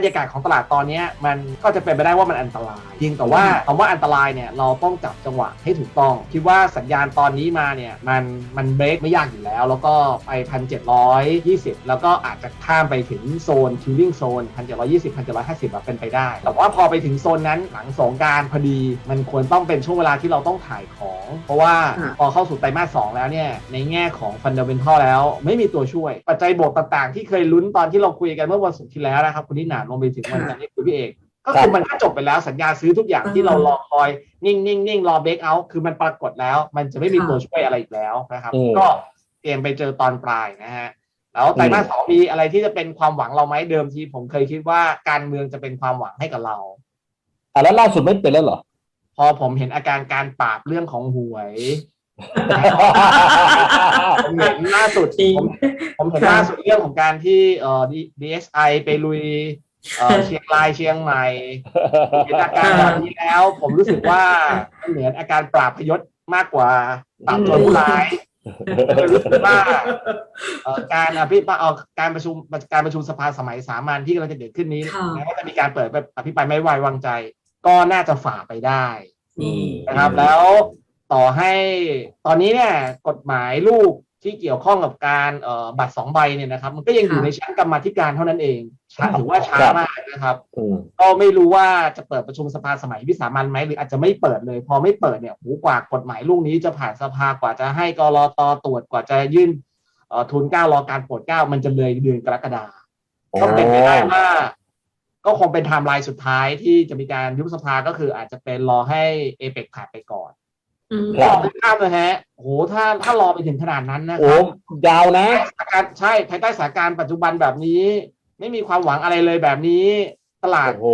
รรยากาศของตลาดตอนเนี้ยมันก็จะเป็นไปได้ว่ามันอันตรายจริงแต่ว่าคำว่าอันตรายเนี่ยเราต้องจับจังหวะให้ถูกต้อง คิดว่าสัญญาณตอนนี้มาเนี่ยมันมันเบรกไม่ยากอยู่แล้ว แล้วก็ไปพันเจ็ดร้อยยี่สิบแล้วก็อาจจะข้ามไปถึงโซนคิวลิ่งโซนพันเจ็ดร้อยยี่สิบพันเจ็ดร้อยห้าสิบเป็นไปได้ แต่ว่าพอไปถึงโซนนั้นหลังสงกรารพอดี มันควรต้องเป็นช่วงเวลาที่เราต้องถ่ายของ เพราะว่าค่ะพอเข้าสู่ไตรมาสสองแล้วเนี่ยในแง่ของฟันเดเมนทัลแล้ว ไม่มีตัวช่วย ปัจจัยบวกต่างๆ ที่เคยลุ้นตอนที่เราคุยกันเมื่อวันศุกร์ที่แล้วนะครับคุณนิหนารวมไปถึงวันจันทร์ที่คุยพี่เอกก็คือมันก็จบไปแล้วสัญญาซื้อทุกอย่างที่เรารอคอย นิ่งนิ่งนิ่งรอเบรกเอาท์คือมันปรากฏแล้ว มันจะไม่มีค่ะตัวช่วยอะไรอีกแล้วนะครับอืมก็เตรียมไปเจอตอนปลายนะฮะแล้วไตรมาสสองมีอะไรที่จะเป็นความหวังเราไหมเดิมทีผมเคยคิดว่าการเมืองจะเป็นความหวังให้กับเราอะแล้วล่าสุดไม่เป็นแล้วเหรอ พอผมเห็นอาการการปราบเรื่องของหวยผมเห็นล่าสุดจริงผมผมเห็นค่ะล่าสุดเรื่องของการที่เอ่อ DSI ไปลุย เอ่อเชียงรายเชียงใหม่เห็นอาการแบบนี้แล้ว ผมรู้สึกว่ามันเหมือนอาการปราบพยศมากกว่าปราบโจรผู้ร้ายเลยรู้สึกว่าเอ่อการอภิปรายเอ่อการประชุมการประชุมสภาสมัยสามัญที่กำลังจะเกิดขึ้นนี้ค่ะ แม้ว่าจะมีการเปิดแบบอภิปรายไม่ไว้วางใจ ก็น่าจะฝ่าไปได้นี่ นะครับ แล้วต่อให้ตอนนี้เนี่ยกฎหมายลูก ที่เกี่ยวข้องกับการเอ่อบัตรสองใบเนี่ยนะครับ มันก็ยังอยู่ในชั้นกรรมาธิการเท่านั้นเองช้าถือว่าช้ามากนะครับอืมก็ไม่รู้ว่าจะเปิดประชุมสภาสมัยวิสามันไหมหรืออาจจะไม่เปิดเลย พอไม่เปิดเนี่ยหูกว่ากฎหมายลูกนี้จะผ่านสภากว่าจะให้กรตตรวจกว่าจะยื่นเอ่อทุนเกล้ารอการโปรดเกล้ามันจะเลยเดือนกรกฎาก็เป็นไปได้ว่า ก็คงเป็นไทม์ไลน์สุดท้ายที่จะมีการยุบสภาก็คืออาจจะเป็นรอให้เอเปกผ่านไปก่อนอืมค รับไม่ทราบเลยฮะโอ้โหถ้าถ้ารอไปถึงขนาดนั้นนะคโอ้รับยาวนะ สถานการณ์ใช่ภายใต้สถานการณ์ปัจจุบันแบบนี้ ไม่มีความหวังอะไรเลยแบบนี้ ตลาดโอ้โห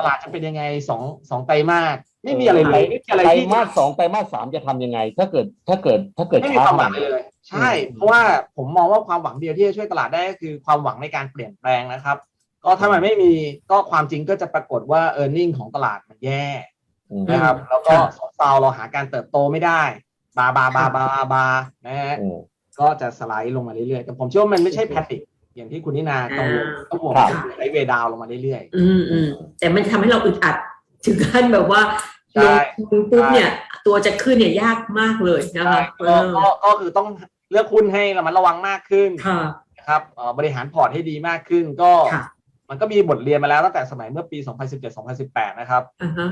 ตลาดจะเป็นยังไงสองสองไตรมาสไม่มีอะไรเลยไม่มีอะไรไตรที่มาสสองไตรมาสสามจะทำยังไง ถ้าเกิดถ้าเกิดถ้าเกิดไม่มีช้าความหขวันางดเลนี้ยใช่อืมเพราะว่าผมมองว่าความหวังเดียวที่จะช่วยตลาดได้ก็คือความหวังในการเปลี่ยนแปลงนะครับ ก็ถ้ามันไม่มีก็ความจริงก็จะปรากฏว่า e a r n i n g ของตลาดมันแย่ อืม นะครับแล้วก็ค่ะสอง เซาเราหาการเติบโตไม่ได้ บาบาบาบาบานะฮะอืม ก็จะสไลด์ลงมาเรื่อยๆแต่ผมเชื่อว่ามันไม่ใช่แพนิคอย่างที่คุณนินากังวลอ่าต้องบอกครับว่าไลด์เวดาวลงมาเรื่อย อืมอืมแต่มันทำให้เราอึดอัดถึงขั้นแบบว่าใช่ ลงทุนปุ๊บเนี่ย ตัวจะขึ้นเนี่ยยากมากเลยๆนะคะใช่ก็ก็ก็คือต้องเลือกหุ้นให้ระมัดระวังมากขึ้นค่ะ นะครับเอ่อบริหารพอร์ตให้ดีมากขึ้นก็ ค่ะมันก็มีบทเรียนมาแล้วตั้งแต่สมัยเมื่อปี 2017-2018 นะครับ อ่าฮะ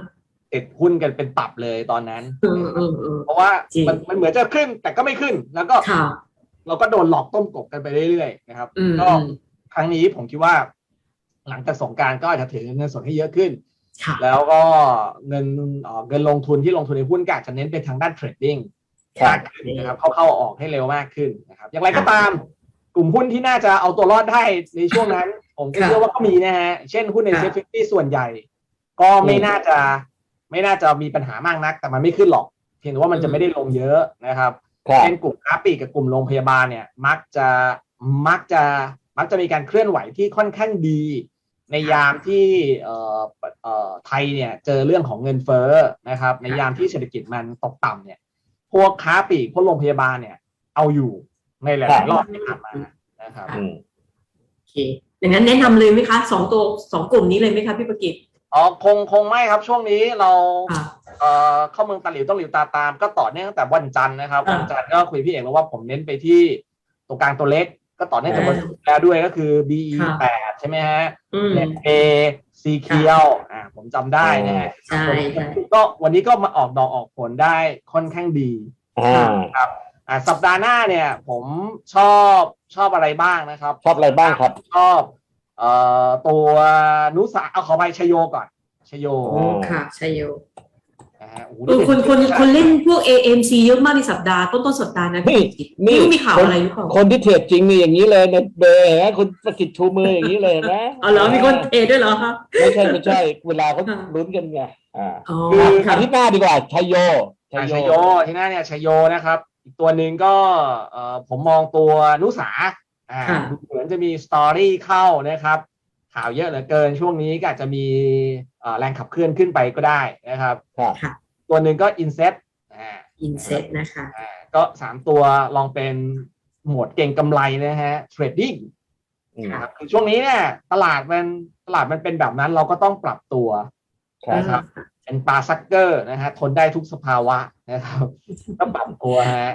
ติดหุ้นกันเป็นตับเลยตอนนั้นเออเออเออเพราะว่าจริงมันมันเหมือนจะขึ้นแต่ก็ไม่ขึ้น แล้วก็ค่ะเราก็โดนหลอกต้มกบกันไปเรื่อยๆนะครับอืมก็อืมครั้งนี้ผมคิดว่า หลังจากสงกรารก็อาจจะถือเงินสดให้เยอะขึ้นค่ะแล้วก็เงินเอ่อเงินลงทุนที่ลงทุนในหุ้นก็อาจจะเน้นไปทางด้านเทรดดิ้งครับมากขึ้นนะครับเข้าเข้าออกให้เร็วมากขึ้นนะครับ อย่างไรก็ตามกลุ่มหุ้นที่น่าจะเอาตัวรอดได้ในช่วงนั้น ผมก็เชื่อว่าก็มีนะฮะ เช่นหุ้นในค่ะเซฟตี้ส่วนใหญ่ ก็ไม่น่าจะ ไม่น่าจะมีปัญหามากนัก แต่มันไม่ขึ้นหรอก เพียงแต่ว่ามันจะไม่ได้ลงเยอะนะครับครับเป็นกลุ่มค้าปลีกกับกลุ่มโรงพยาบาลเนี่ย มักจะมักจะมักจะมีการเคลื่อนไหวที่ค่อนข้างดี ในยามที่เอ่อเอ่อไทยเนี่ยเจอเรื่องของเงินเฟ้อนะครับ ในยามที่เศรษฐกิจมันตกต่ำเนี่ย พวกค้าปลีกพวกโรงพยาบาลเนี่ย เอาอยู่ในหครัลายบๆรอบที่ผ่านมานะครับอืมโอเคอย่างนั้นแนะนำเลยไหมคะสองตัวสองกลุ่มนี้เลยไหมคะพี่ประกิต อ๋อคงคงไม่ครับช่วงนี้เราค่ะเอ่อเข้าเมืองตาหลิวต้องหลิวตาตาม ก็ต่อเนื่องตั้งแต่วันจันทร์นะครับอ่าวันจันทร์ก็คุยพี่เอกแล้วว่าผมเน้นไปที่ตัวกลางตัวเล็ก ก็ต่อเนื่องจากวันศุกร์แล้วด้วยก็คือ BE ค่ะ8ใช่ไหมฮะอืมเลนเอซีเคียวอ่าผมจำได้นะฮะใช่ใช่ก็วันนี้ก็มาออกดอกออกผลได้ค่อนข้างดีอ่าครับอ่าสัปดาห์หน้าเนี่ย ผมชอบชอบอะไรบ้างนะครับ ชอบอะไรบ้างครับ ชอบเอ่อตัวนุสาเอาขอไปชโยก่อน ชโยโอ้ค่ะชัยโยนะฮะโอ้โหเออคนคนคนเล่นพวก AMC เยอะมากในสัปดาห์ต้นต้นสัปดาห์นะนี่พี่นี่ ไม่รู้มีข่าวอะไรหรือเปล่าคนที่เทรดจริงนี่อย่างนี้เลยในเบอร์ฮะคุณประกิตชูมืออย่างนี้เลยเห็นไหมอ๋อเหรอมีคนเทด้วยเหรอคะ ไม่ใช่ไม่ใช่เวลาเขาค่ะลุ้นกันไงอ่าอ๋ออะค่ะ อาทิตย์หน้าดีกว่าชัยโยอ่าชโยที่หน้าเนี่ยชโยนะครับ อีกตัวหนึ่งก็เอ่อผมมองตัวนุสาอ่าค่ะดูเหมือนจะมีสตอรี่เข้านะครับ ข่าวเยอะเหลือเกินช่วงนี้ก็อาจจะมีเอ่อแรงขับเคลื่อนขึ้นไปก็ได้นะครับครับค่ะตัวหนึ่งก็อินเซ็ตอ่าอินเซ็ตนะคะอ่าก็สามตัวลองเป็นหมวดเก่งกำไรนะฮะเทรดดิ้งอืมนะครับคือช่วงนี้เนี่ยตลาดมันตลาดมันเป็นแบบนั้นเราก็ต้องปรับตัวครับนะครับเป็นปลาซักเกอร์นะฮะทนได้ทุกสภาวะนะครับต้องปรับตัวฮะ